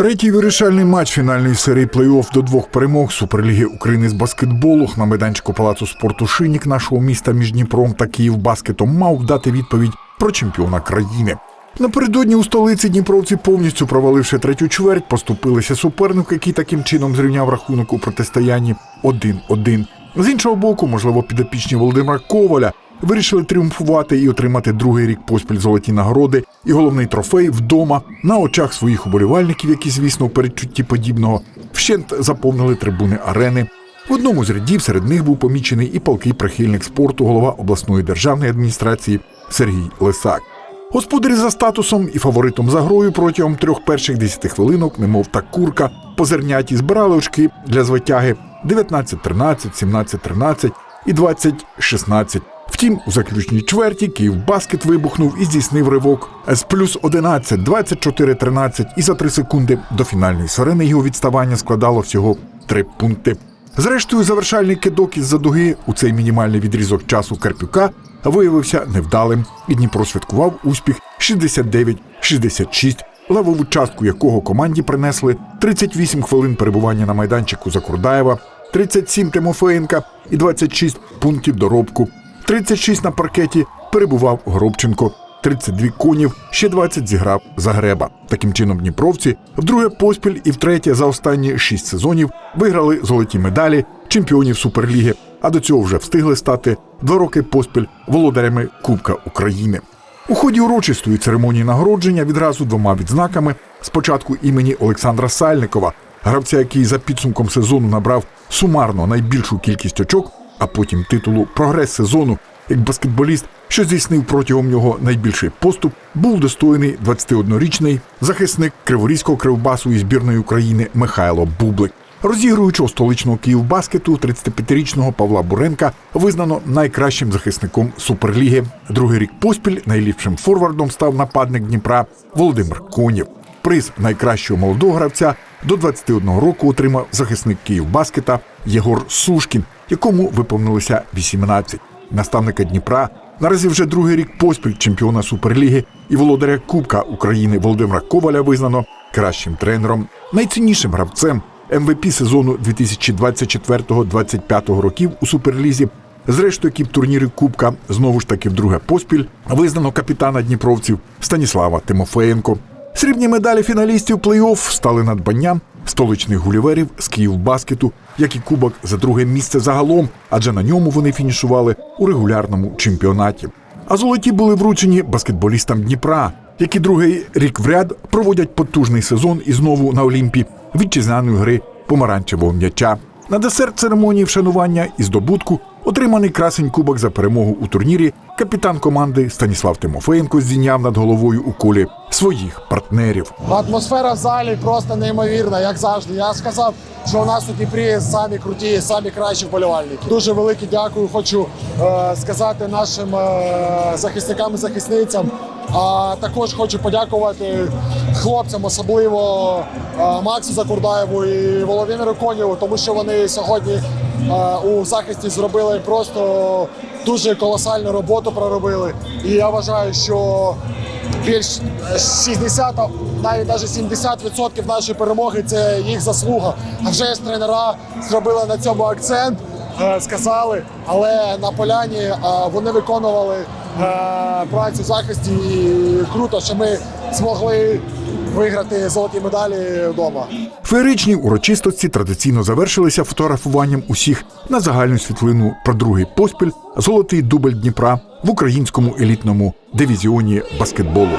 Третій вирішальний матч фінальної серії плей-офф до двох перемог Суперліги України з баскетболу на майданчику палацу спорту Шинік нашого міста між Дніпром та Київбаскетом мав дати відповідь про чемпіона країни. Напередодні у столиці Дніпровці, повністю проваливши третю чверть, поступилися суперник, який таким чином зрівняв рахунок у протистоянні 1-1. З іншого боку, можливо, підопічні Володимира Коваля вирішили тріумфувати і отримати другий рік поспіль золоті нагороди і головний трофей вдома на очах своїх уболівальників, які, звісно, в передчутті подібного вщент заповнили трибуни арени. В одному з рядів серед них був помічений і палкий прихильник спорту, голова обласної державної адміністрації Сергій Лисак. Господарі за статусом і фаворитом за грою протягом трьох перших десяти хвилинок, немов та курка, по зерняті збирали очки для звитяги 19-13, 17-13 і 20-16. Втім, у заключній чверті Київбаскет вибухнув і здійснив ривок з плюс 11, 24-13 і за 3 секунди до фінальної сирени його відставання складало всього 3 пункти. Зрештою, завершальний кидок із-за дуги у цей мінімальний відрізок часу Карпюка виявився невдалим, і Дніпро святкував успіх 69-66, левову частку якого команді принесли 38 хвилин перебування на майданчику Закурдаєва, 37 Тимофеєнка і 26 пунктів доробку. 36 на паркеті перебував Горобченко. 32 конів, ще 20 зіграв Загреба. Таким чином, дніпровці вдруге поспіль і втретє за останні 6 сезонів виграли золоті медалі чемпіонів Суперліги, а до цього вже встигли стати два роки поспіль володарями Кубка України. У ході урочистої церемонії нагородження відразу двома відзнаками спочатку імені Олександра Сальникова, гравця, який за підсумком сезону набрав сумарно найбільшу кількість очок, а потім титулу Прогрес сезону як баскетболіст, що здійснив протягом нього найбільший поступ, був достойний 21-річний захисник Криворізького кривбасу і збірної України Михайло Бублик. Розігруючого столичного Київбаскету 35-річного Павла Буренка визнано найкращим захисником Суперліги. Другий рік поспіль найліпшим форвардом став нападник Дніпра Володимир Конєв. Приз найкращого молодого гравця до 21 року отримав захисник Київбаскета Єгор Сушкін, якому виповнилося 18. Наставника Дніпра наразі вже другий рік поспіль чемпіона Суперліги і володаря Кубка України Володимира Коваля визнано кращим тренером, найціннішим гравцем МВП сезону 2024-2025 років у Суперлізі. Зрештою, екіп турнірів Кубка знову ж таки вдруге поспіль визнано капітана Дніпровців Станіслава Тимофеєнко. Срібні медалі фіналістів плей-офф стали надбанням столичних гуліверів з Київбаскету, як і кубок за друге місце загалом, адже на ньому вони фінішували у регулярному чемпіонаті. А золоті були вручені баскетболістам Дніпра, які другий рік вряд проводять потужний сезон і знову на Олімпі вітчизняної гри помаранчевого м'яча. На десерт церемонії вшанування і здобутку отриманий красень кубок за перемогу у турнірі. Капітан команди Станіслав Тимофеєнко здійняв над головою у колі своїх партнерів. Атмосфера в залі просто неймовірна, як завжди. Я сказав, що у нас у Дніпрі самі круті, самі кращі вболівальники. Дуже велике дякую. Хочу е, сказати нашим е, захисникам і захисницям. А також хочу подякувати хлопцям, особливо е, Максу Закурдаєву і Володимиру Конєву, тому що вони сьогодні у захисті зробили просто дуже колосальну роботу. Проробили. І я вважаю, що більш 60, навіть навіть 70% нашої перемоги це їх заслуга. А вже ж тренера зробили на цьому акцент, е, сказали, але на поляні е, вони виконували е, працю в захисті. І круто, що ми змогли виграти золоті медалі вдома. Феєричні урочистості традиційно завершилися фотографуванням усіх на загальну світлину про другий поспіль золотий дубль Дніпра в українському елітному дивізіоні баскетболу.